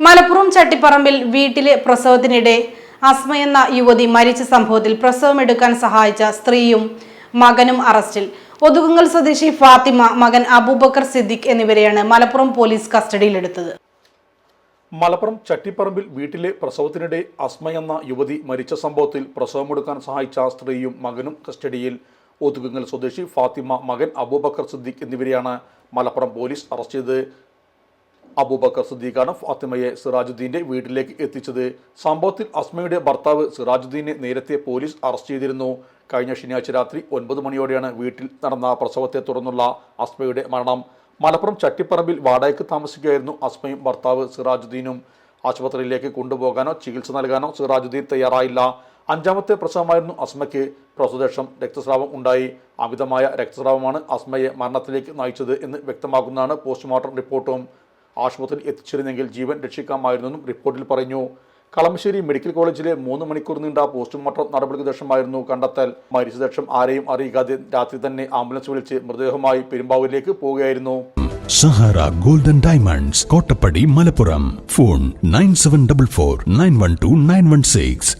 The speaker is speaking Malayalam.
മലപ്പുറം ചട്ടിപ്പറമ്പിൽ വീട്ടിലെ പ്രസവത്തിനിടെ അസ്മ എന്ന യുവതി മരിച്ച സംഭവത്തിൽ പ്രസവമെടുക്കാൻ സഹായിച്ച സ്ത്രീയും മകനും അറസ്റ്റിൽ. ഒതുകുങ്ങൽ സ്വദേശി ഫാത്തിമ മകൻ അബൂബക്കർ സിദ്ദിഖ് എന്നിവരെയാണ് മലപ്പുറം പോലീസ് കസ്റ്റഡിയിലെടുത്തത്. മലപ്പുറം ചട്ടിപ്പറമ്പിൽ വീട്ടിലെ പ്രസവത്തിനിടെ അസ്മ എന്ന യുവതി മരിച്ച സംഭവത്തിൽ പ്രസവമെടുക്കാൻ സഹായിച്ച സ്ത്രീയും മകനും കസ്റ്റഡിയിൽ. ഒതുകുങ്ങൽ സ്വദേശി ഫാത്തിമ മകൻ അബൂബക്കർ സിദ്ദിഖ് എന്നിവരെയാണ് മലപ്പുറം പോലീസ് അറസ്റ്റ് ചെയ്തത്. അബൂബക്കർ സുദ്ദീഖാണ് ഫാത്തിമയെ സിറാജുദ്ദീന്റെ വീട്ടിലേക്ക് എത്തിച്ചത്. സംഭവത്തിൽ അസ്മയുടെ ഭർത്താവ് സിറാജുദ്ദീനെ നേരത്തെ പോലീസ് അറസ്റ്റ് ചെയ്തിരുന്നു. കഴിഞ്ഞ ശനിയാഴ്ച രാത്രി ഒൻപത് മണിയോടെയാണ് വീട്ടിൽ നടന്ന പ്രസവത്തെ തുടർന്നുള്ള അസ്മയുടെ മരണം. മലപ്പുറം ചട്ടിപ്പറമ്പിൽ വാടകയ്ക്ക് താമസിക്കുകയായിരുന്നു അസ്മയും ഭർത്താവ് സിറാജുദ്ദീനും. ആശുപത്രിയിലേക്ക് കൊണ്ടുപോകാനോ ചികിത്സ നൽകാനോ സിറാജുദ്ദീൻ തയ്യാറായില്ല. അഞ്ചാമത്തെ പ്രസവമായിരുന്നു അസ്മയ്ക്ക് പ്രസവശേഷം രക്തസ്രാവം ഉണ്ടായി. അമിതമായ രക്തസ്രാവമാണ് അസ്മയെ മരണത്തിലേക്ക് നയിച്ചത് എന്ന് വ്യക്തമാക്കുന്നതാണ് പോസ്റ്റ്മോർട്ടം റിപ്പോർട്ടും. ആശുപത്രിയിൽ എത്തിച്ചിരുന്നെങ്കിൽ ജീവൻ രക്ഷിക്കാമായിരുന്നെന്നും റിപ്പോർട്ടിൽ പറഞ്ഞു. കളമശ്ശേരി മെഡിക്കൽ കോളേജിലെ മൂന്ന് മണിക്കൂർ നീണ്ട പോസ്റ്റ്മോർട്ടം നടപടിക്ക് ശേഷമായിരുന്നു കണ്ടെത്തൽ. മരിച്ച ശേഷം ആരെയും അറിയിക്കാതെ രാത്രി തന്നെ ആംബുലൻസ് വിളിച്ച് മൃതദേഹമായി പെരുമ്പാവൂരിലേക്ക് പോവുകയായിരുന്നു. Sahara golden diamonds Kottappadi Malappuram. Phone nine seven double four nine one two nine one six.